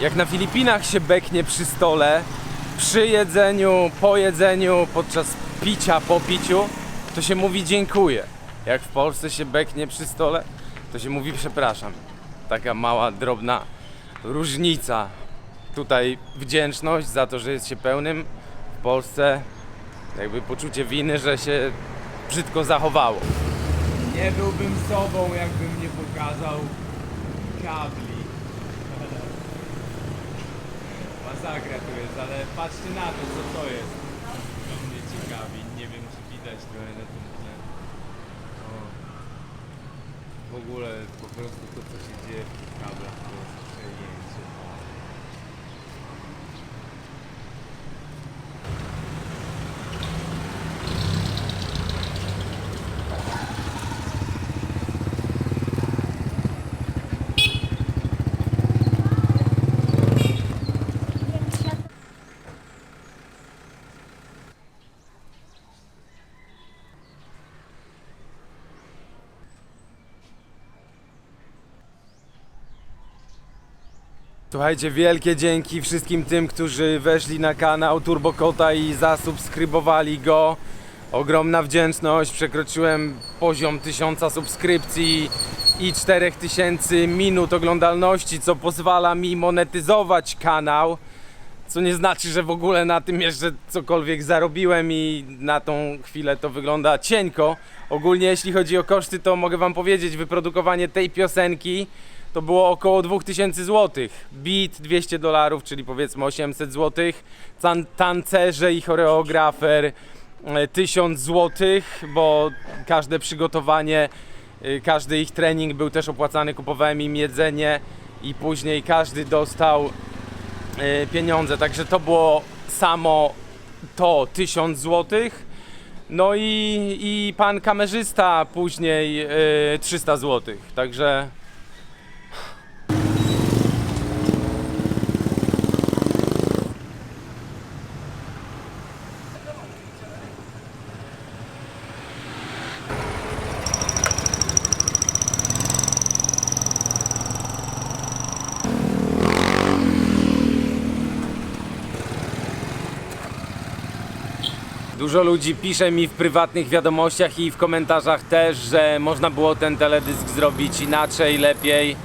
Jak na Filipinach się beknie przy stole, przy jedzeniu, po jedzeniu, podczas picia, po piciu, to się mówi dziękuję. Jak w Polsce się beknie przy stole, to się mówi przepraszam. Taka mała, drobna różnica. Tutaj wdzięczność za to, że jest się pełnym. W Polsce jakby poczucie winy, że się brzydko zachowało. Nie byłbym sobą, jakbym nie pokazał kabli. Masakra tu jest, ale patrzcie na to, co to jest. To mnie ciekawi, nie wiem czy widać trochę na tym tle. W ogóle po prostu to, co się dzieje w kablach, to jest przejęcie. Słuchajcie, wielkie dzięki wszystkim tym, którzy weszli na kanał Turbokota i zasubskrybowali go. Ogromna wdzięczność, przekroczyłem poziom 1000 subskrypcji i 4000 minut oglądalności, co pozwala mi monetyzować kanał. Co nie znaczy, że w ogóle na tym jeszcze cokolwiek zarobiłem i na tą chwilę to wygląda cienko. Ogólnie jeśli chodzi o koszty, to mogę wam powiedzieć, wyprodukowanie tej piosenki to było około 2000 zł. Beat 200 dolarów, czyli powiedzmy 800 zł. Tan tancerze i choreografer e, 1000 zł, bo każde przygotowanie, y, każdy ich trening był też opłacany, kupowałem im jedzenie i później każdy dostał e, pieniądze, także to było samo to 1000 zł. No i, i pan kamerzysta później e, 300 zł. Także Dużo ludzi pisze mi w prywatnych wiadomościach i w komentarzach też, że można było ten teledysk zrobić inaczej, lepiej.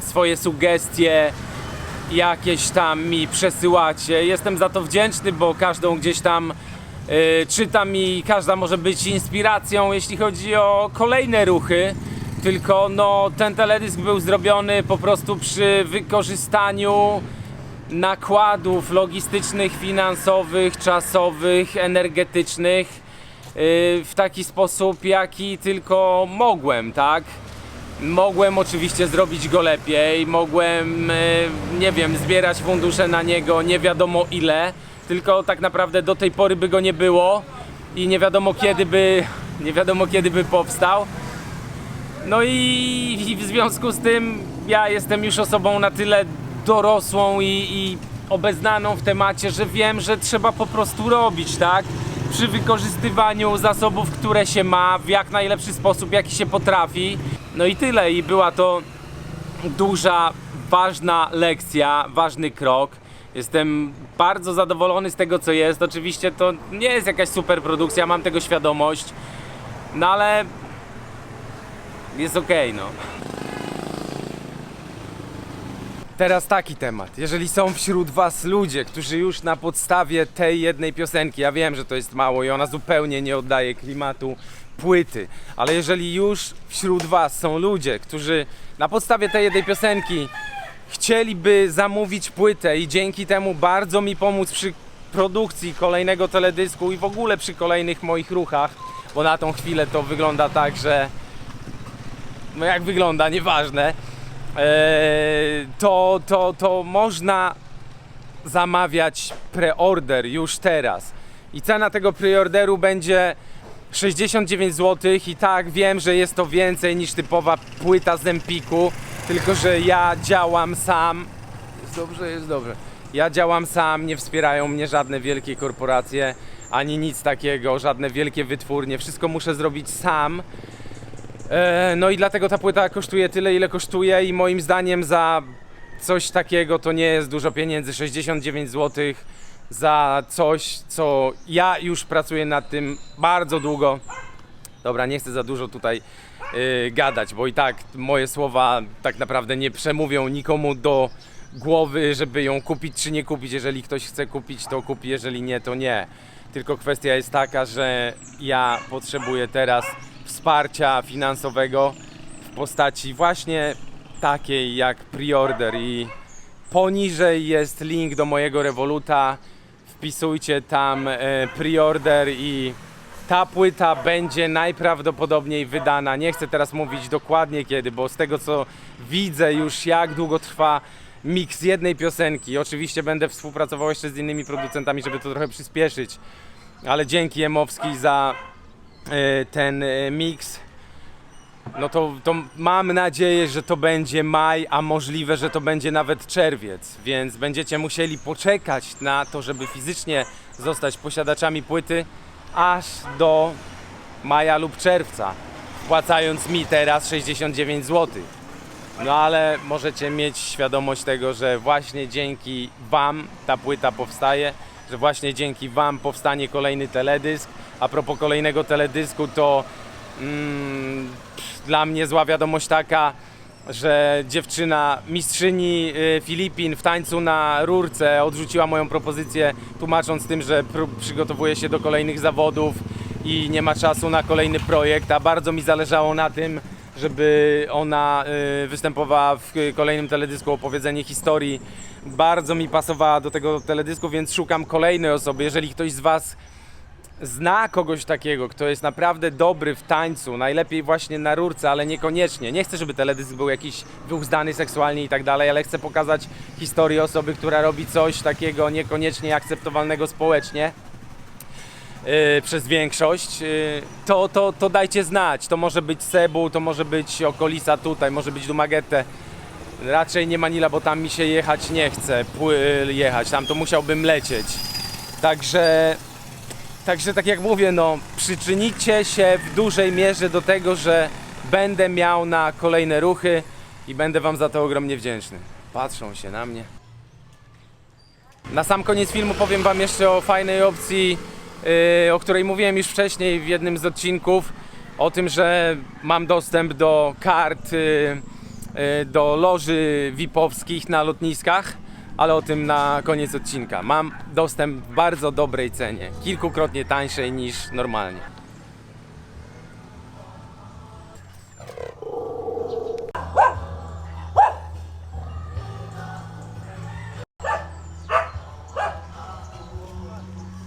Swoje sugestie jakieś tam mi przesyłacie. Jestem za to wdzięczny, bo każdą gdzieś tam e, czytam i każda może być inspiracją, jeśli chodzi o kolejne ruchy. Tylko no, ten teledysk był zrobiony po prostu przy wykorzystaniu nakładów logistycznych, finansowych, czasowych, energetycznych yy, w taki sposób, jaki tylko mogłem, tak? Mogłem oczywiście zrobić go lepiej, mogłem, yy, nie wiem, zbierać fundusze na niego nie wiadomo ile, tylko tak naprawdę do tej pory by go nie było i nie wiadomo kiedy by, nie wiadomo kiedy by powstał. No i, i w związku z tym ja jestem już osobą na tyle dorosłą i, i obeznaną w temacie, że wiem, że trzeba po prostu robić, tak? Przy wykorzystywaniu zasobów, które się ma w jak najlepszy sposób, jaki się potrafi. No i tyle. I była to duża, ważna lekcja, ważny krok. Jestem bardzo zadowolony z tego, co jest. Oczywiście to nie jest jakaś super produkcja, mam tego świadomość. No ale jest okej, no. Teraz taki temat. Jeżeli są wśród Was ludzie, którzy już na podstawie tej jednej piosenki, ja wiem, że to jest mało i ona zupełnie nie oddaje klimatu płyty, ale jeżeli już wśród Was są ludzie, którzy na podstawie tej jednej piosenki chcieliby zamówić płytę i dzięki temu bardzo mi pomóc przy produkcji kolejnego teledysku i w ogóle przy kolejnych moich ruchach, bo na tą chwilę to wygląda tak, że no jak wygląda, nieważne, to, to, to można zamawiać preorder już teraz. I cena tego preorderu będzie 69 zł i tak wiem, że jest to więcej niż typowa płyta z Empiku, tylko że ja działam sam. Jest dobrze, jest dobrze. Ja działam sam, nie wspierają mnie żadne wielkie korporacje, ani nic takiego, żadne wielkie wytwórnie. Wszystko muszę zrobić sam. E, No i dlatego ta płyta kosztuje tyle, ile kosztuje i moim zdaniem za coś takiego to nie jest dużo pieniędzy, 69 zł za coś, co ja już pracuję nad tym bardzo długo. Dobra, nie chcę za dużo tutaj yy, gadać, bo i tak moje słowa tak naprawdę nie przemówią nikomu do głowy, żeby ją kupić czy nie kupić. Jeżeli ktoś chce kupić, to kupi, jeżeli nie, to nie. Tylko kwestia jest taka, że ja potrzebuję teraz wsparcia finansowego w postaci właśnie takiej jak preorder i poniżej jest link do mojego Revoluta. Wpisujcie tam e, preorder i ta płyta będzie najprawdopodobniej wydana. Nie chcę teraz mówić dokładnie kiedy, bo z tego co widzę już jak długo trwa miks jednej piosenki. Oczywiście będę współpracował jeszcze z innymi producentami, żeby to trochę przyspieszyć. Ale dzięki Emowski za ten e, miks. No to, to mam nadzieję, że to będzie maj, a możliwe, że to będzie nawet czerwiec, więc będziecie musieli poczekać na to, żeby fizycznie zostać posiadaczami płyty aż do maja lub czerwca, wpłacając mi teraz 69 zł. No ale możecie mieć świadomość tego, że właśnie dzięki Wam ta płyta powstaje, że właśnie dzięki Wam powstanie kolejny teledysk. A propos kolejnego teledysku, to mm, dla mnie zła wiadomość taka, że dziewczyna, mistrzyni y, Filipin w tańcu na rurce odrzuciła moją propozycję, tłumacząc tym, że pr- przygotowuje się do kolejnych zawodów i nie ma czasu na kolejny projekt, a bardzo mi zależało na tym, żeby ona y, występowała w y, kolejnym teledysku opowiedzenie historii. Bardzo mi pasowała do tego teledysku, więc szukam kolejnej osoby. Jeżeli ktoś z Was zna kogoś takiego, kto jest naprawdę dobry w tańcu, najlepiej właśnie na rurce, ale niekoniecznie. Nie chcę, żeby teledysk był jakiś wyuzdany seksualnie i tak dalej, ale chcę pokazać historię osoby, która robi coś takiego niekoniecznie akceptowalnego społecznie. Yy, przez większość, yy, to, to, to dajcie znać. To może być Cebu, to może być okolica tutaj, może być Dumagetę. Raczej nie Manila, bo tam mi się jechać nie chce, jechać, tam to musiałbym lecieć. Także Także tak jak mówię, no przyczynicie się w dużej mierze do tego, że będę miał na kolejne ruchy i będę wam za to ogromnie wdzięczny. Patrzą się na mnie. Na sam koniec filmu powiem wam jeszcze o fajnej opcji, yy, o której mówiłem już wcześniej w jednym z odcinków. O tym, że mam dostęp do kart, yy, yy, do loży VIP-owskich na lotniskach ale o tym na koniec odcinka. Mam dostęp w bardzo dobrej cenie, kilkukrotnie tańszej niż normalnie.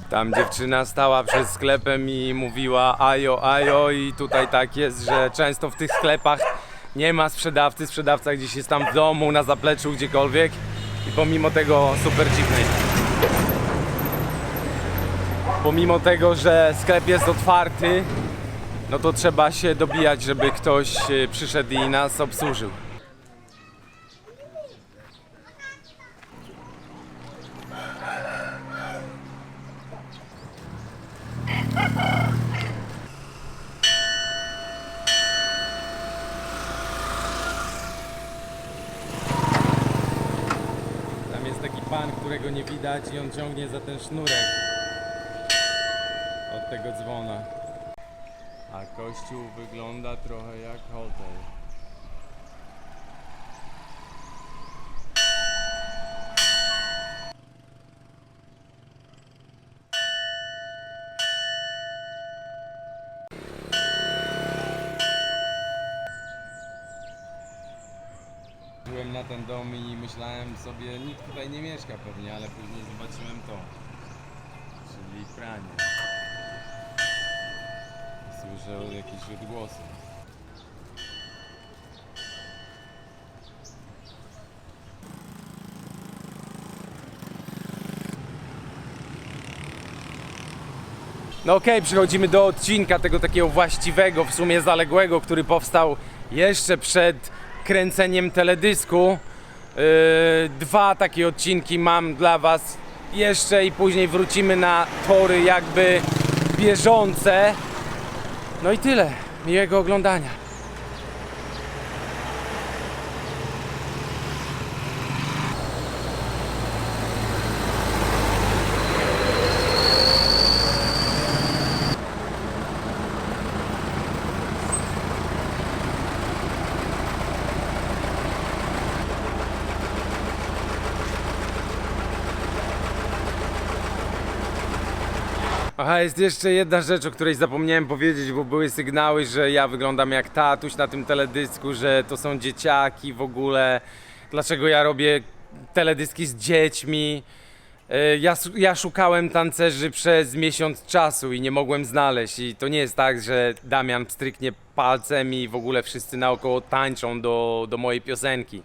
Tam dziewczyna stała przed sklepem i mówiła ajo, ajo i tutaj tak jest, że często w tych sklepach nie ma sprzedawcy, sprzedawca gdzieś jest tam w domu, na zapleczu, gdziekolwiek pomimo tego super dziwny. Pomimo tego, że sklep jest otwarty, no to trzeba się dobijać, żeby ktoś e, przyszedł i nas obsłużył. Tam jest taki pan, którego nie i on ciągnie za ten sznurek od tego dzwona. A kościół wygląda trochę jak hotel. Na ten dom i myślałem sobie, nikt tutaj nie mieszka pewnie, ale później zobaczyłem to. Czyli pranie. Słyszę jakieś odgłosy. No okej, przechodzimy do odcinka tego takiego właściwego, w sumie zaległego, który powstał jeszcze przed kręceniem teledysku. Yy, dwa takie odcinki mam dla Was jeszcze i później wrócimy na tory jakby bieżące. No i tyle. Miłego oglądania. Aha, jest jeszcze jedna rzecz, o której zapomniałem powiedzieć, bo były sygnały, że ja wyglądam jak tatuś na tym teledysku, że to są dzieciaki w ogóle. Dlaczego ja robię teledyski z dziećmi? E, Ja, ja szukałem tancerzy przez miesiąc czasu i nie mogłem znaleźć. I to nie jest tak, że Damian stryknie palcem i w ogóle wszyscy naokoło tańczą do, do mojej piosenki.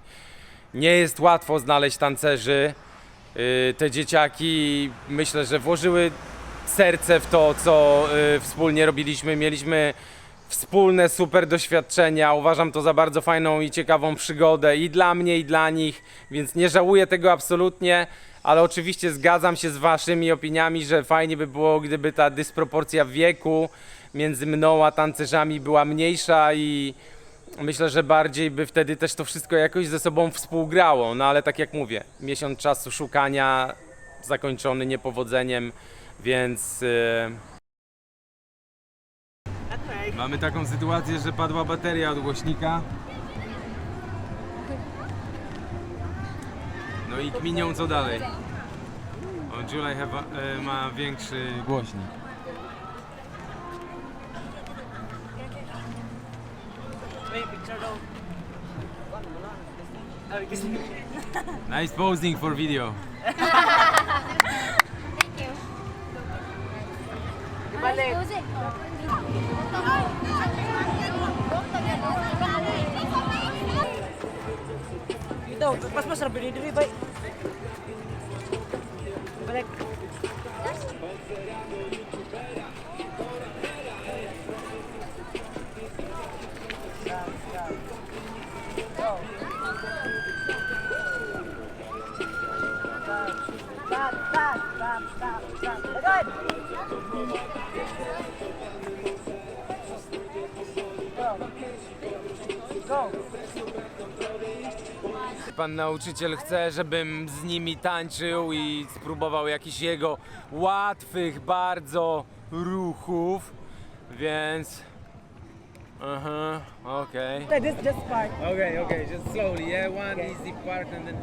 Nie jest łatwo znaleźć tancerzy. Y, Te dzieciaki myślę, że włożyły serce w to, co y, wspólnie robiliśmy. Mieliśmy wspólne super doświadczenia. Uważam to za bardzo fajną i ciekawą przygodę i dla mnie, i dla nich, więc nie żałuję tego absolutnie. Ale oczywiście zgadzam się z Waszymi opiniami, że fajnie by było, gdyby ta dysproporcja wieku między mną a tancerzami była mniejsza i myślę, że bardziej by wtedy też to wszystko jakoś ze sobą współgrało. No ale tak jak mówię, miesiąc czasu szukania zakończony niepowodzeniem, więc. y, Mamy taką sytuację, że padła bateria od głośnika. No i kminią co dalej. O, July have, e, ma większy głośnik. Nice posing for video. Dito, pas mas rabi ni diri bay. Balik. Stop, stop, stop, stop, stop. Pan nauczyciel chce, żebym z nimi tańczył i spróbował jakichś jego łatwych bardzo ruchów, więc... Aha, okej. Okay, this just part. Okay, okay, just slowly, yeah, one easy part and then...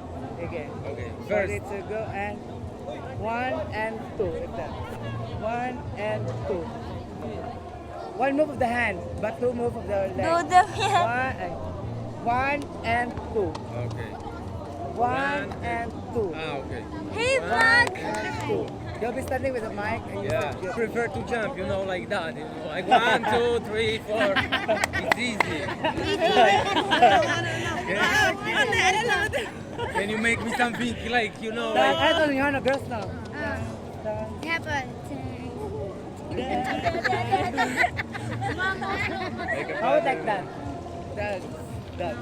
Okay. Okay, Ready first. to go and one and two. Like that. One and two. One move of the hand, but two move of the leg. Do the One and one and two. Okay. One and two. Ah, okay. Hey, vlog! And two. You'll be standing with the mic and you Yeah, you- prefer to jump, you know, like that, you know, like one, two, three, four. It's easy. Can you make me something like, you know, Dance. like... I don't know, girls now. Dance, dance. How like that? Dance, dance.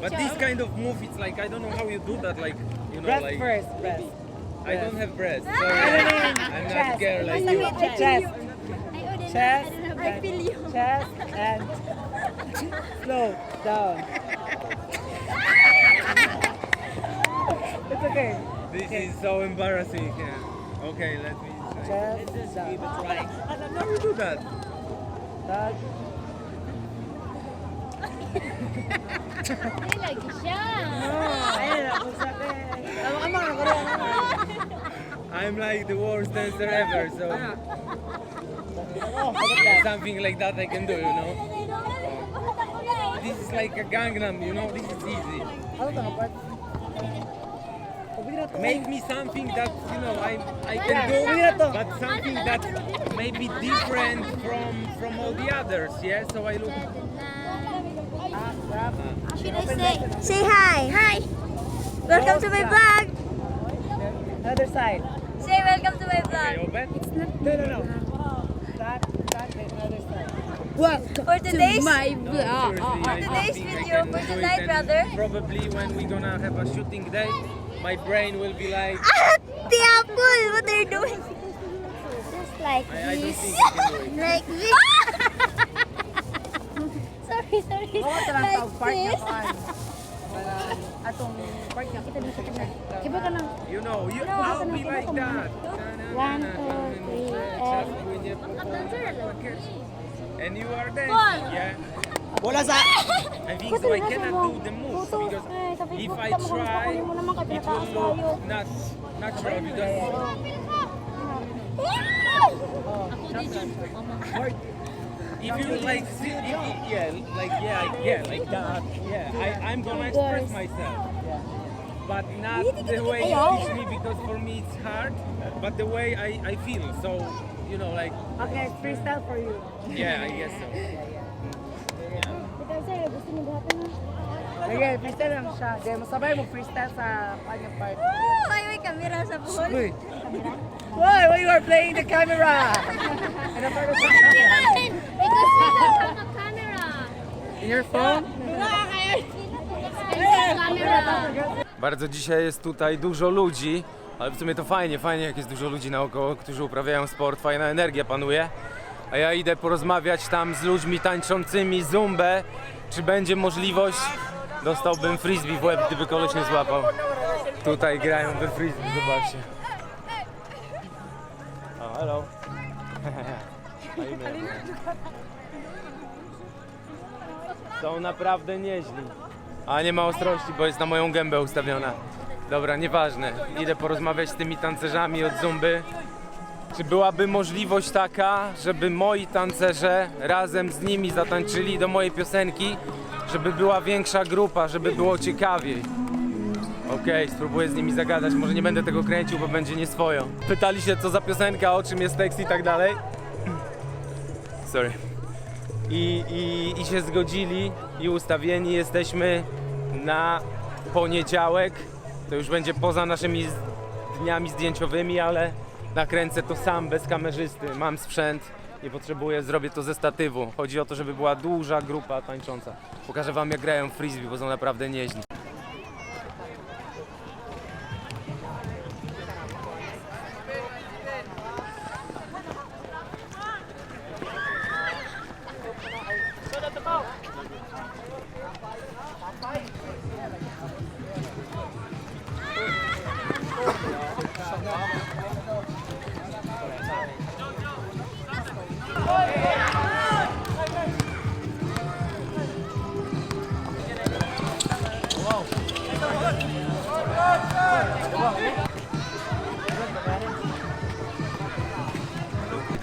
But this kind of move, it's like, I don't know how you do that, like, you know, Breast like... first, breast. I don't have breasts, so I don't know. I'm not Chest. girl like you. Chest. Chest. I feel you. Chest and slow down. it's okay. This is so embarrassing. yeah. Okay, let me try. Chest down. How you do that? Down. lagi siya. Ayun kung sabi. Tama ka mga nakuha I'm like the worst dancer ever, so how about that? something like that I can do, you know. This is like a Gangnam, you know. This is easy. Ano kapag? Pwede na to. Make me something that you know I I can do, Pwede but something that may be different from from all the others. Yeah, so I look. Should I say? Say hi. Hi. Welcome to my vlog. Other side. Say welcome to my Okay, vlog. open. No, no, no. That, that, and other side. For today's Seriously, I today's think I video, for tonight, and brother. Probably when we're gonna have a shooting day, my brain will be like, the apple, what are you doing? Just like I, I don't think I can do it. Like this. sorry, sorry. Oo, talang like tawag park niya this. ko ano. Parang atong park niya. Kita dito ka Iba ka lang. You know, you, No, I'll ako be like that. One, two, three, And you are dancing, yeah? Wala sa... I think so I cannot do the moves because if I try, it will look not natural because If you like, see, if you, yeah, like yeah, yeah, like that, yeah. I, I'm gonna express myself, but not the way you teach me because for me it's hard, but the way I, I feel. So you know, like Okay, freestyle for you. yeah, I guess so. Sige, freestyle lang siya. Then, masabay mo freestyle sa kanyang part. Oh, ay, may camera sa buhol. Uy. Why? Why you are playing the camera? ano pa rin sa camera? Because we don't have a camera. In your phone? Bardzo dzisiaj jest tutaj dużo ludzi, ale w sumie to fajnie, fajnie jak jest dużo ludzi naokoło, którzy uprawiają sport, fajna energia panuje. A ja idę porozmawiać tam z ludźmi tańczącymi zumbę, czy będzie możliwość, dostałbym frisbee w łeb, gdyby koleś nie złapał. Tutaj grają we frisbee, zobaczcie. O, hello. Są naprawdę nieźli. A nie ma ostrości, bo jest na moją gębę ustawiona. Dobra, nieważne. Idę porozmawiać z tymi tancerzami od zumby. Czy byłaby możliwość taka, żeby moi tancerze razem z nimi zatańczyli do mojej piosenki, żeby była większa grupa, żeby było ciekawiej? Okej, spróbuję z nimi zagadać. Może nie będę tego kręcił, bo będzie nieswojo. Pytali się, co za piosenka, o czym jest tekst i tak dalej. Sorry i, i, i się zgodzili i ustawieni jesteśmy na poniedziałek. To już będzie poza naszymi dniami zdjęciowymi, ale nakręcę to sam, bez kamerzysty. Mam sprzęt, nie potrzebuję, zrobię to ze statywu. Chodzi o to, żeby była duża grupa tańcząca. Pokażę wam jak grają w frisbee, bo są naprawdę nieźli.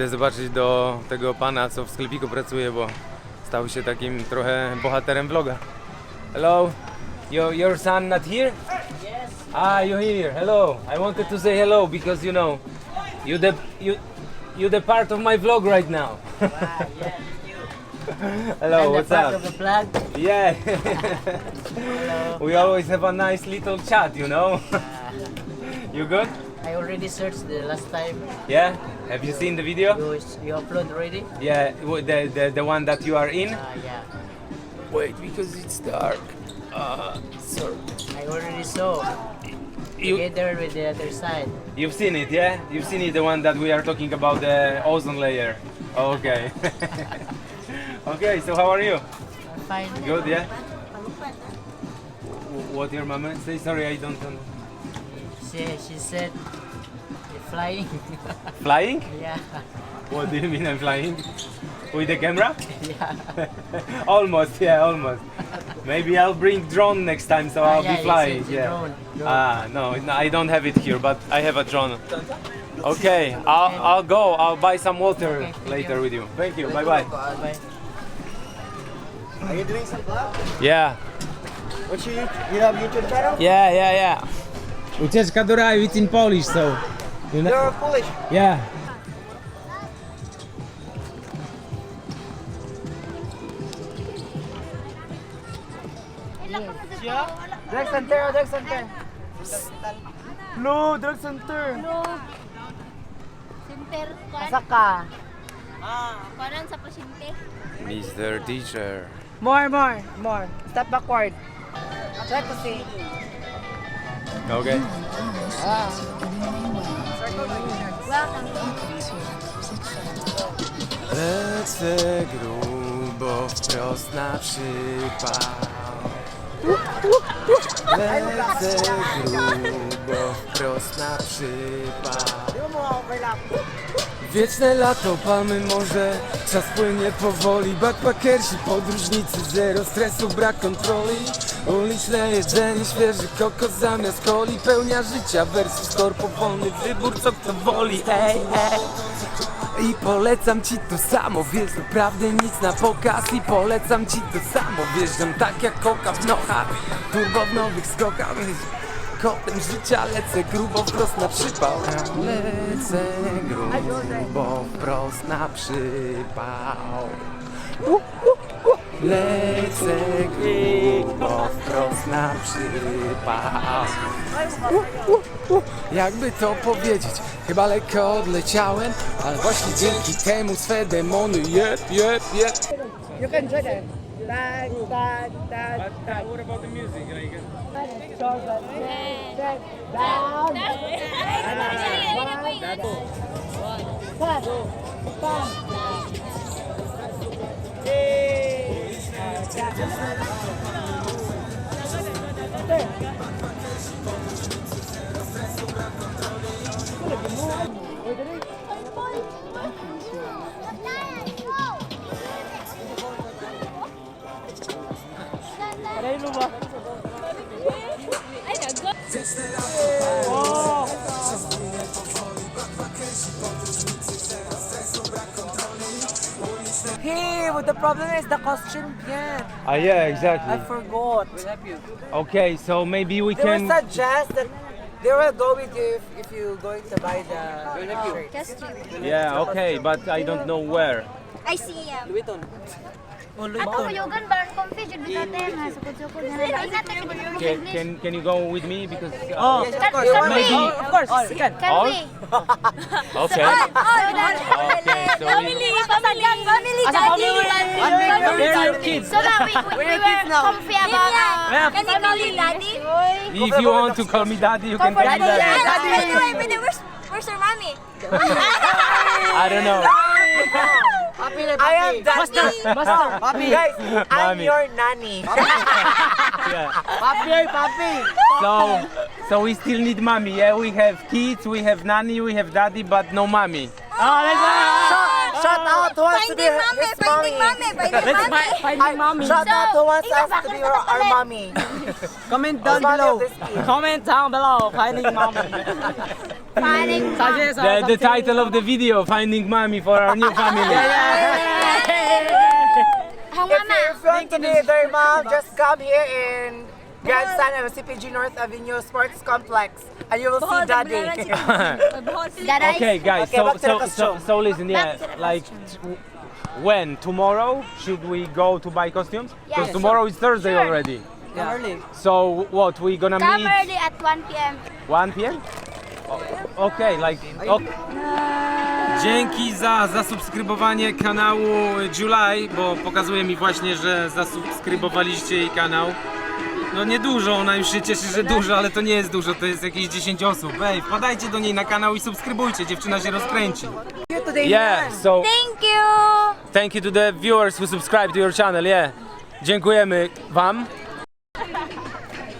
Idę zobaczyć do tego pana, co w sklepiku pracuje, bo stał się takim trochę bohaterem vloga. Hello, your, your son not here? Yes. Ah, you're here. Hello. I wanted to say hello because you know, you the you you the part of my vlog right now. hello, what's part up? of the vlog. Yeah. we always have a nice little chat, you know. you good? I already searched the last time. Yeah. Have you seen the video? You, you upload already? Yeah, the, the the one that you are in. Uh, yeah. Wait, because it's dark. Uh, sorry. I already saw. You Together with the other side. you've seen it, yeah? You've seen it, the one that we are talking about the ozone layer. Okay. okay. So how are you? I'm fine. Good, yeah. What your mama say? Sorry, I don't. know. She, she said, you're flying. Flying? yeah. What do you mean I'm flying? With the camera? Yeah. almost, yeah, almost. Maybe I'll bring drone next time, so Ah, I'll yeah, be flying. it's a yeah. drone, drone. Ah, no, no, I don't have it here, but I have a drone. Okay, I'll, I'll go. I'll buy some water Okay, later you. with you. Thank you. Bye bye. Bye. Are you doing some vlog? Yeah. What's your YouTube? You have YouTube channel? Yeah, yeah, yeah. Ucieczka do raju, it's in Polish, so. You know? You're Polish. Yeah. Drag center, drag center. Blue, drag center. Center, Asa ka? Kanan sa pasyente. Mr. Teacher. More, more, more. Step backward. Try to see. Okay. Welcome. Lecę grubo wprost na przypał. Lecę grubo wprost na przypał. Wieczne lato, palmy morze, czas płynie powoli. Backpackersi, podróżnicy, zero stresu, brak kontroli. Uliczne jedzenie, świeży kokos zamiast coli. Pełnia życia versus korpo wybór, co kto woli, ej, ej I polecam ci to samo, wiesz, naprawdę nic na pokaz. I polecam ci to samo, wjeżdżam tak jak koka w nochach Turbo w nowych skokach, Kotem życia lecę grubo wprost na przypał. Lecę grubo wprost na przypał. U, u, u. Lecę grubo wprost na przypał. Jakby to powiedzieć, chyba lekko odleciałem Ale właśnie dzięki temu swe demony jeb, jeb, jeb You can try that. Da, da, da, da. What about the music? Like, Shoulder, check, down. One, two, one. Hey. Hey, but the problem is the costume yan. Ah, yeah, exactly. I exactly. forgot. Okay, so maybe we They will suggest that they will go with you if, if you're going to buy the shirt. Just. Yeah, okay, but I don't know where. I see him. Oh, Ato kayogan baron comfy jud bitate nga sukod-sukod na lang. Ingat ka Can, can, can you go with me? Because uh, Oh, Can, of course. can we? Maybe. Of course, you can. Can All? we? okay. Oh, oh, Okay, so we- family, family, family, daddy. Where are your kids? So now we, we, we were comfy about uh, can we call you daddy? If you want to call me daddy, you can call me daddy. Anyway, but where's, where's your mommy? I don't know. I am Master. Master. Papi. Guys, I'm Mommy. your nanny. Yeah. papi, papi. So, so we still need mommy. Yeah, we have kids, we have nanny, we have daddy, but no mommy. Shout, shout out who wants to be Finding her, mommy, his finding mommy. finding mommy. Finding mommy. Shout out who wants us to be her, our mommy. Comment down mommy below. of this kid. Comment down below. Finding mommy. Finding mommy. Suggest The, the title of the video, Finding Mommy for our new family. Hong If mama. you want to be their mom, just come here in Grandstand and CPG North Avenue Sports Complex and you will see daddy. Daday. Okay, guys. Okay, so, back to the so, so, costume. so listen. Yeah, Back to the like t- when tomorrow should we go to buy costumes? Because Yes. tomorrow is Thursday Sure. already. Yeah. Early. So what we gonna Come meet early at 1 p.m. 1 p.m. O- Okay, like. ok. Dzięki za zasubskrybowanie kanału July, bo pokazuje mi właśnie, że zasubskrybowaliście jej kanał. No niedużo, ona już się cieszy, że dużo, ale to nie jest dużo, to jest jakieś 10 osób. Ej, wpadajcie do niej na kanał i subskrybujcie, dziewczyna się rozkręci. Yeah, so Thank you. thank you to the viewers who subscribe to your channel, yeah. Dziękujemy wam.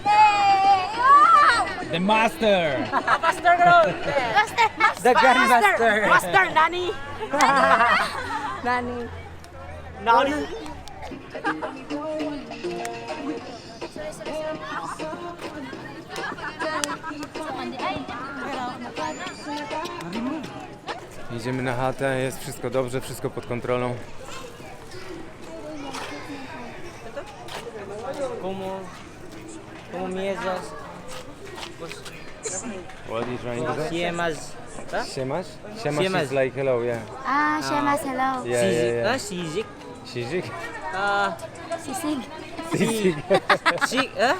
Wow. The master! Master, master. The grandmaster. Master Nanny. Nanny. Nanny. Idziemy na chatę, jest wszystko dobrze, wszystko pod kontrolą. Como, como miezas, What are you trying to say? siemas, Siemasz? Siemasz Siemasz. is like hello, yeah. Ah, Shemas, hello. Yeah, yeah, yeah. ah, sisig, Sisig? ah, Sisig. Sisig. sisig, ah,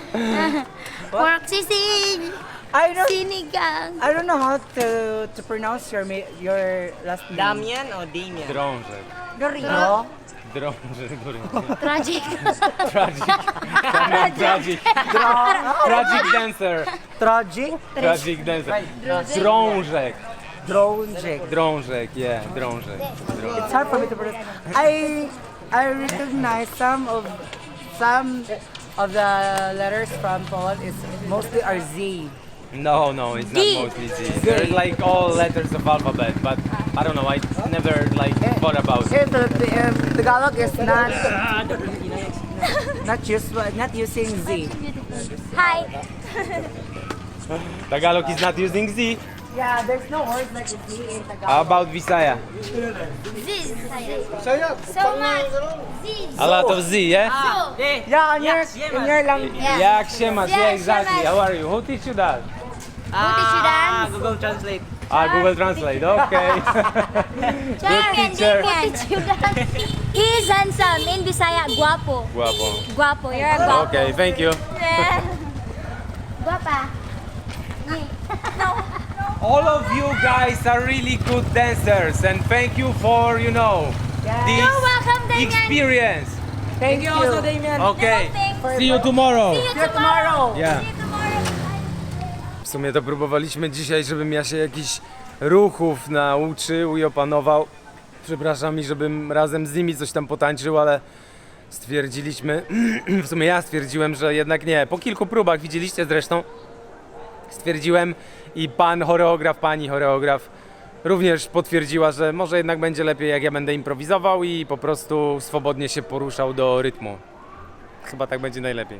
Pork sisig. I don't Sinigang. I don't know how to to pronounce your ma- your last name. Damian o Damian? Drążek. Dorino. Drążek, drążek. Tragic. Tragic. Tragic. Tragic dancer. Tragic. Tragic dancer. Drążek. Drążek. Drążek, yeah, drążek. drążek. It's hard for me to pronounce. I I recognize some of some of the letters from Poland is mostly are Z. No, no, it's not D. mostly Z. They're like all letters of alphabet, but I don't know, I never like thought about it. Here, the, the, um, Tagalog is not not use, not using Z. Hi. Tagalog is not using Z. Yeah, there's no horse like a Z in Tagalog. How about Visaya? Ziz. Saya, So much. Ziz. A lot of Z, yeah? So. Yeah, on your, in your language. Yeah. Jak się? Yeah, Yeah, exactly. How are you? Who teach you that? Who teach you Ah, dance? Google Translate. Ah, Google Translate. Okay. Good teacher. teach you dance. He is handsome. In Bisaya, guapo. Guapo. Guapo. You're a guapo. Okay, thank you. Guapa. All of you guys are really good dancers and thank you for, you know, this You're welcome, Damian. experience. Thank you. also, Damien. Okay. See you tomorrow. See you tomorrow. Yeah. Sumie to próbowaliśmy dzisiaj, żebym ja się jakichś ruchów nauczył i opanował. Przepraszam i żebym razem z nimi coś tam potańczył, ale stwierdziliśmy, w sumie ja stwierdziłem, że jednak nie. Po kilku próbach, widzieliście zresztą, stwierdziłem i pan choreograf, pani choreograf również potwierdziła, że może jednak będzie lepiej jak ja będę improwizował i po prostu swobodnie się poruszał do rytmu. Chyba tak będzie najlepiej.